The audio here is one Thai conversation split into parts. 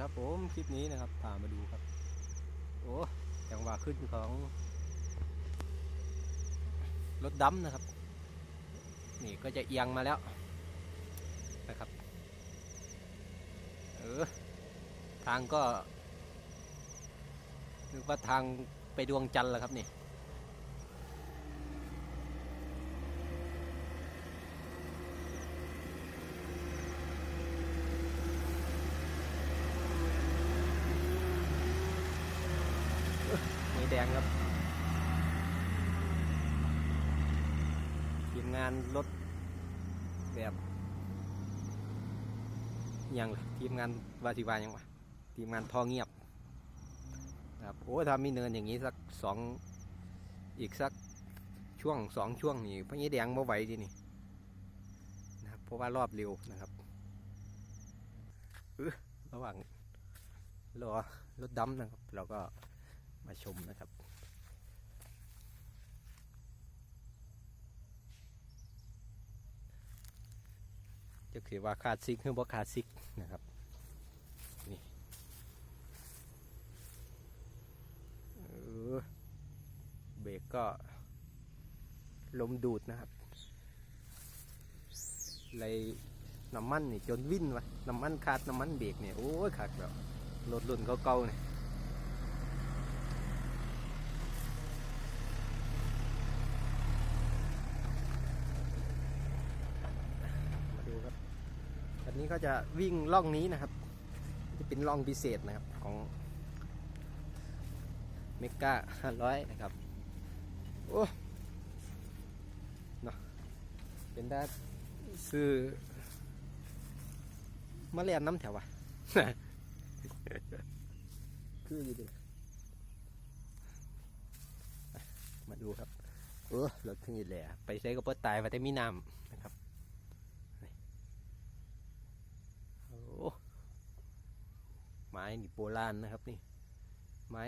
ครับผมคลิปนี้นะครับพามาดูครับ โอ้จังหวะขึ้นของ รถดำนะครับ นี่ก็จะเอียงมาแล้วนะครับ เออ ทางก็นึกว่าทางไปดวงจันทร์แล้วครับนี่ ไม่แดงครับ ทีมงานรถ แบบยังทีมงานวาสิวายังวะทีมงานทอเงียบนะครับโอ้ถ้ามีเนินอย่างนี้สักสองอีกสักช่วงสองช่วงนี่พญแดงมาไหวทีนี่นะครับเพราะว่ารอบเร็วนะครับระหว่างรอรถดำนะครับ เราก็มาชมนะครับ จะคือว่าขาดซิกหรือบ่ขาดซิกนะครับนี่เออเบรกก็ลมดูดนะครับเลยน้ำมันนี่จนวิ่นวะน้ำมันขาดน้ำมันเบรกเนี่ยโอ้ยขาดแบบรถรุ่นเก่าๆเนี่ยมาดูครับ อันนี้ ก็จะวิ่งล่องนี้นะครับ จะเป็นล่องพิเศษนะครับของเมกาห้าร้อยนะครับโอ้เนาะเป็นได้ซื้อมาเรียนน้ำแถววะคืออยู่ดิมาดูครับเออรถถึงอีกแล้วไปใช้ก็เปิดตายมาแต่มีน้ำนะครับ โอ้ ไม้นี่โบราณนะครับนี่ ไม้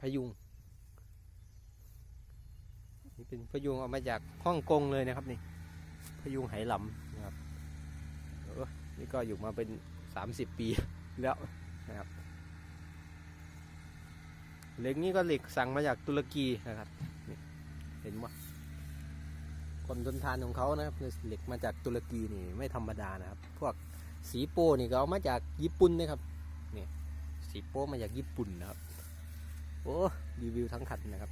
พยุง นี่เป็นพยุงเออกมาจากฮ่องกงเลยนะครับนี่ พยุงไหหลำนะครับออนี่ก็อยู่มาเป็นสามสิบปีแล้วนะครับ เหล็กนี้ก็เหล็กสั่งมาจากตุรกีนะครับ เห็นไหม ความทนทานของเขานะครับเหล็กมาจากตุรกีนี่ไม่ธรรมดานะครับ พวกสีโป้นี่ก็เอามาจากญี่ปุ่นนะครับนี่สีโป้มาจากญี่ปุ่นนะครับโอ้รีวิวทั้งคันนะครับ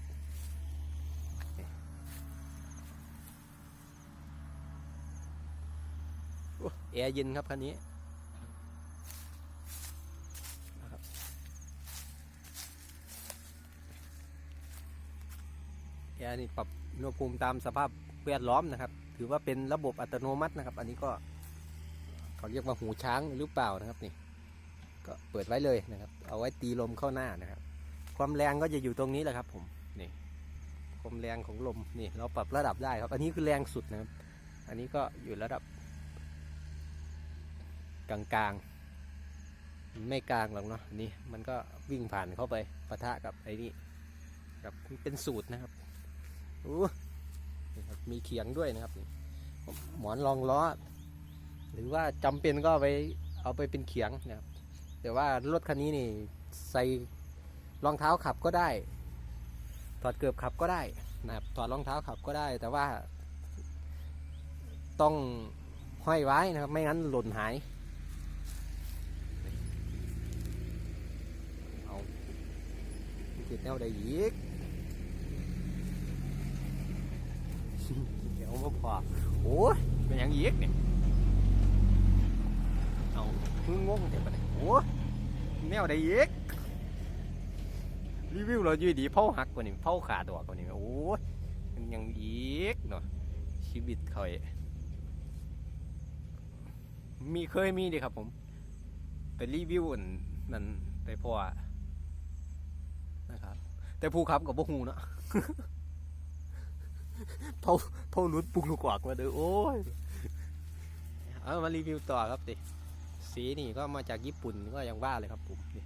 นี่โอ้แอร์เย็นครับคันนี้นะครับแอร์นี่ปรับอุณหภูมิตามสภาพ แวดล้อมนะครับ ถือว่าเป็นระบบอัตโนมัตินะครับ อันนี้ก็เขาเรียกว่าหูช้างหรือเปล่านะครับนี่ ก็เปิดไว้เลยนะครับ เอาไว้ตีลมเข้าหน้านะครับ ความแรงก็จะอยู่ตรงนี้แหละครับ ผมนี่ความแรงของลมนี่ เราปรับระดับได้ครับ อันนี้คือแรงสุดนะครับ อันนี้ก็อยู่ระดับ กลางๆไม่กลางหรอกเนาะนี่มันก็วิ่งผ่านเข้าไปปะทะกับไอ้นี่กับเป็นสูตรนะครับโอ้ มีเขียงด้วยนะครับ หมอนรองล้อ หรือว่าจำเป็นก็ไปเอาไปเป็นเขียงนะครับ แต่ว่ารถคันนี้นี่ใส่รองเท้าขับก็ได้ ถอดเกือบขับก็ได้นะครับ ถอดรองเท้าขับก็ได้ แต่ว่า ต้องห้อยไว้นะครับ ไม่งั้นหล่นหายเอาติดแนวใดอีก เดี๋ยวมาพอโอ้ยเป็นหยังยีกเนี่ยเอามึงงงแต่ปะเนี่ยโอ้ยแนวใดยีกรีวิวเราอยู่ดีเผาหักกว่านี่เผาขาดตัวกว่านี่โอ้ยมันยังยีกเนาะชีวิตเขาเองมีเคยมีดิครับผมไปรีวิวอันนั่นไปพอนะครับ แต่ผู้ขับกับพวกหูเนาะ เผาเผารุดปุกลูกกวากมาเด้อโอ้ยเอามารีวิวต่อครับดิสีนี่ก็มาจากญี่ปุ่นก็ยังว่าเลยครับผมนี่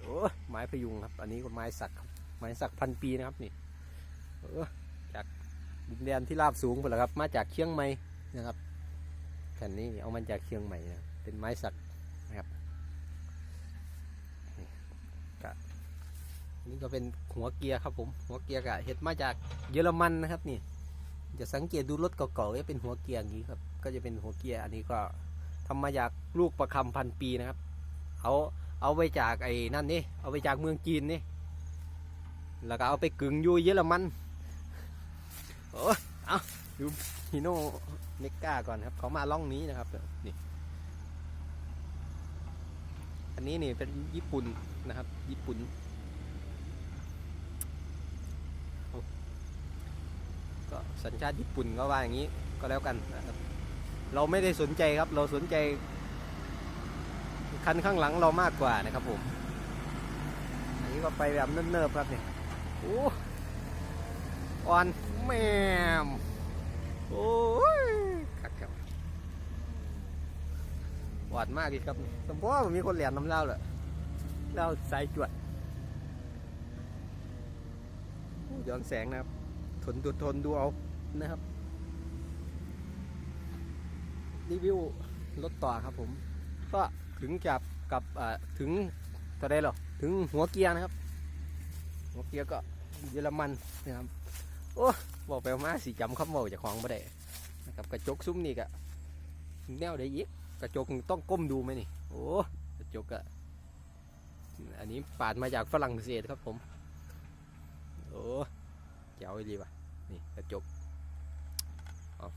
โอ้ไม้พยุงครับ อันนี้ก็ไม้สักครับไม้สักพันปีนะครับนี่เออจากดินแดนที่ราบสูงไปแล้วครับ มาจากเชียงใหม่นะครับแผ่นนี้เอามาจากเชียงใหม่นะเป็นไม้สักนะครับนี่ก็อั นนี่ก็เป็นหัวเกียร์ครับผม หัวเกียร์กะเห็ดมาจากเยอรมันนะครับนี่ จะสังเกตดูรถเก่าๆจะเป็นหัวเกียร์อย่างนี้ครับ ก็จะเป็นหัวเกียร์อันนี้ก็ทำมาจากลูกประคำพันปีนะครับ เอาเอาไปจากไอ้นั่นนี่ เอาไปจากเมืองจีนนี่ แล้วก็เอาไปกึ่งยูเยอรมันโอ้ยเอาดูฮิโนเมกาก่อนครับ เขามาล่องนี้นะครับนี่อันนี้นี่เป็นญี่ปุ่นนะครับ ญี่ปุ่น ก็ สัญชาติญี่ปุ่นก็ว่าอย่างนี้ก็แล้วกันนะครับ เราไม่ได้สนใจครับ เราสนใจ คันข้างหลังเรามากกว่านะครับผม อันนี้ก็ไปแบบเนิบๆครับเนี่ยโอ้อ่อนแม่มโอ้ยคักครับหวานมากดีครับ สมมติว่ามีคนเหรียญน้ำเล่าเหรอเล่าสายจวดย้อนแสงนะครับ ทนดูทนดูเอา นะครับ รีวิวรถต่อครับผม ก็ถึงจับกับถึงตัวใดหรอถึงหัวเกียร์นะครับ หัวเกียร์ก็เยอรมันนะครับ โอ้บอกไปมาสีจำคำบอกจากของบ่ได้นะครับกระจกซุ้มนี่ก็แนวได้อีกกระจกต้องก้มดูไหมนี่ โอ้กระจกอะอันนี้ปาดมาจากฝรั่งเศสครับผม โอ้เจ๋วดีว่ะนี่กระจก เอา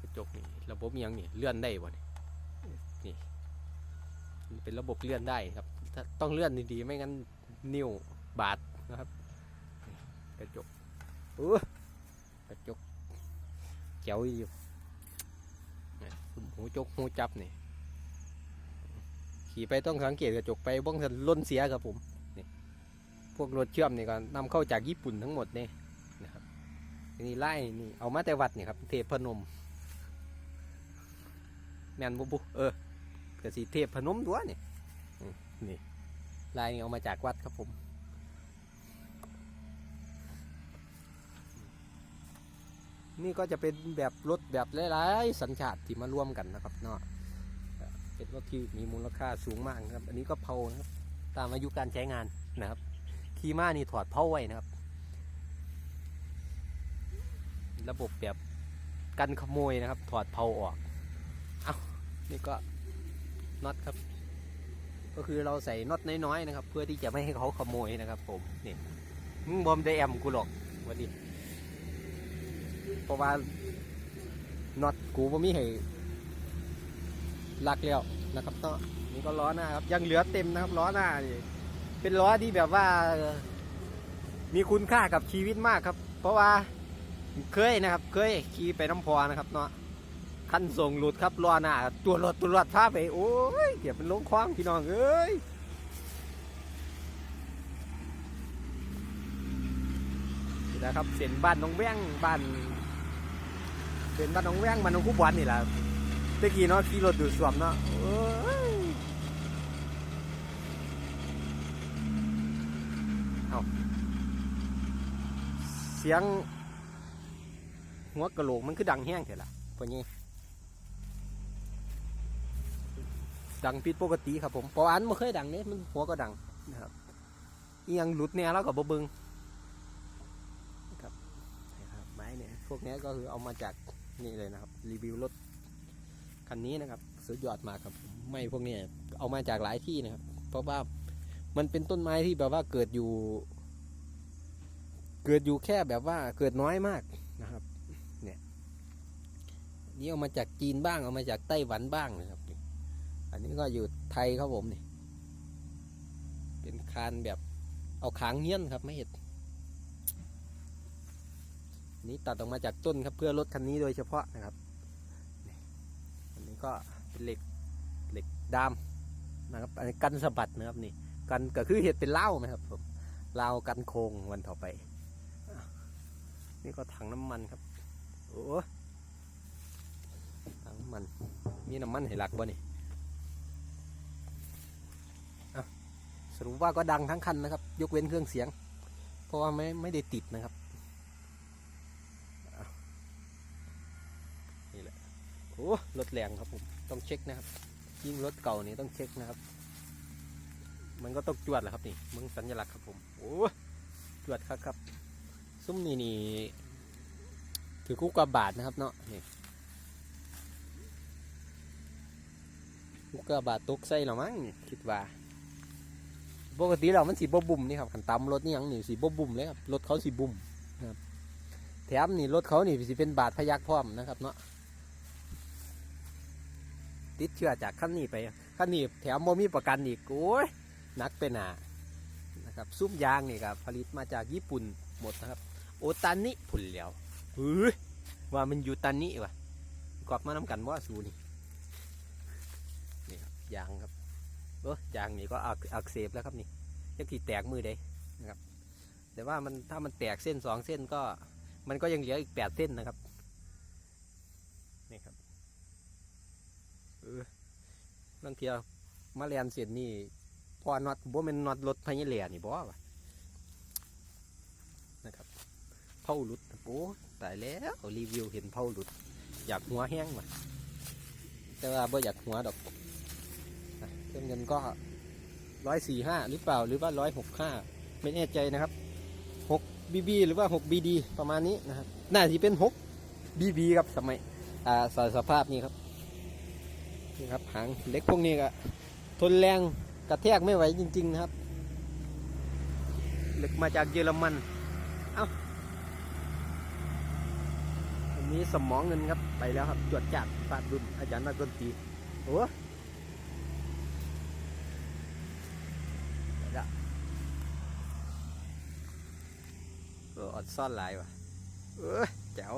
กระจกนี่ระบบยังนี่เลื่อนได้บ่นี่นี่เป็นระบบเลื่อนได้ครับถ้าต้องเลื่อนดีๆ ไม่งั้นนิ้วบาดนะครับ กระจกโอ้กระจกเจ๋วอยู่หูจกหูจับนี่ ขี่ไปต้องสังเกตกระจกไปบ้องทันล้นเสียครับผม นี่ พวกรถเชื่อมนี่ก็นำเข้าจากญี่ปุ่นทั้งหมดเนี่ นี่ไล่นี่เอามาแต่วัดนี่ครับ เทพพนม แมนบุบุเออกระสีเทพพนมตัวนี่นี่ลายนี่เอามาจากวัดครับผมนี่ก็จะเป็นแบบรถแบบหลายๆสัญชาติที่มาร่วมกันนะครับเนาะเป็นรถที่มีมูลค่าสูงมากครับ อันนี้ก็เผานะครับตามอายุการใช้งานนะครับ คีม่านี่ถอดเผาไว้นะครับ ระบบแบบกันขโมยนะครับ ถอดเผาออกเอานี่ก็น็อตครับ ก็คือเราใส่น็อตน้อยๆนะครับ เพื่อที่จะไม่ให้เขาขโมยนะครับ ผมนี่มึงบอมได้แอมกูหรอกวันนี้เพราะว่าน็อตกูบ่มีให้ลักแล้วนะครับเนาะนี่ก็ล้อหน้าครับยังเหลือเต็มนะครับล้อหน้านี่เป็นล้อที่แบบว่า มีคุณค่ากับชีวิตมากครับ เพราะว่า เคยนะครับ เคยขี่ไปน้ำพอนะครับเนาะคันส่งหลุดครับรอหน้าตัวรถตัวรถพาไปโอ้ยเดี๋ยวเป็นลงคว้างพี่น้องเอ้ยนะครับเส้นบ้านน้องแว้งบ้านเส้นบ้านน้องแว้งบ้านน้องคู่บอลนี่แหละตะกี้เนาะขี่รถดูดสวมเนาะโอ้ยเอาเสียง หัวกระโหลกมันคือดังแห้งเถอะล่ะพวกนี้ดังผิดปกติครับผมพออันไม่เคยดังเนี่ยมันหัวก็ดังนะครับอียังหลุดเนี่ยแล้วกับบเบิงนะครับนี่ครับไม้เนี่ยพวกเนี้ยก็คือเอามาจากนี่เลยนะครับ รีวิวรถคันนี้นะครับ สุดยอดมากครับ ไม้พวกเนี้ยเอามาจากหลายที่นะครับ เพราะว่ามันเป็นต้นไม้ที่แบบว่าเกิดอยู่ เกิดอยู่แค่แบบว่าเกิดน้อยมากนะครับ นี่เอามาจากจีนบ้างเอามาจากไต้หวันบ้างนะครับ อันนี้ก็อยู่ไทยครับผมนี่ เป็นคานแบบเอาขางเงี้ยนครับไม่เห็ดนี่ตัดออกมาจากต้นครับเพื่อรถคันนี้โดยเฉพาะนะครับนี่อันนี้ก็เป็นเหล็กเหล็กดามนะครับ อันนี้กันสะบัดนะครับนี่ กันก็คือเห็ดเป็นเหล้านะครับผมเหล้ากันโคงวันต่อไป นี่ก็ถังน้ำมันครับ โอ้ำมัน มีน้ำมันให้หลักบ่นี่สรุปว่าก็ดังทั้งคันนะครับ ยกเว้นเครื่องเสียง เพราะว่าไม่ไม่ได้ติดนะครับอะนี่แหละโอ้รถแรงครับผมต้องเช็คนะครับ ยิ่งรถเก่านี่ต้องเช็คนะครับ มันก็ต้องจวดแหละครับนี่มึงสัญลักษณ์ครับผมโอ้จวดครับครับ ซุ้มนี่นี่ถือคู่กว่าบาทนะครับเนาะนี่ คู่กว่าบาทตกใส่หรอมั้งคิดว่า ปกติเรามันสีบบุ่มนี่ครับขันตำรถนี่ยังนี่สีบบุ่มเลยครับรถเขาสีบุ่มนะครับแถมนี่รถเขานี่สีเป็นบาทพยักพร้อมนะครับเนาะติดเชื้อจากขั้นนี้ไปขั้นนี้แถมโมมีประกันอีกโอ้ยนักไปหนานะครับซุ้มยางนี่ครับผลิตมาจากญี่ปุ่นหมดนะครับ โอตานิผุนเหลียวเฮ้ยว่ามันอยู่ตานิวะกอบมาน้ำกันว่าสูนี่ ยางครับเออยางนี่ก็อักอกเสบแล้วครับนี่ยังที่แตกมือได้นะครับ แต่ว่ามันถ้ามันแตกเส้นสองเส้นก็ มันก็ยังเหลืออีกแปดเส้นนะครับนี่ครับเออลังทียมาเรียนเสร็จนี่พอน็อตบ่เป็นน็อตรถพญเหลียนี่บ่วะนะครับเผาหลุดโอ้ตายแล้วรีวิวเห็นเผาหลุด อยากหัวแห้งว่ะแต่ว่าบ่อยากหัวดอก เครื่องเงินก็ร้อยสี่ห้าหรือเปล่าหรือว่าร้อยหกห้าไม่แน่ใจนะครับหกบีบีหรือว่าหกบีดีประมาณนี้นะครับน่าจะเป็นหกบีบีครับสมัยอ่าสสภาพนี้ครับนี่ครับหางเล็กพวกนี้ก็ทนแรงกระแทกไม่ไหวจริง ๆ นะครับเหล็กมาจากเยอรมันวันนี้สมองเงินครับไปแล้วครับจวดจัดฟาดดุนอาจารย์นักดนตรีโอ้ อนซ่อนลายวะเออแจ๋ว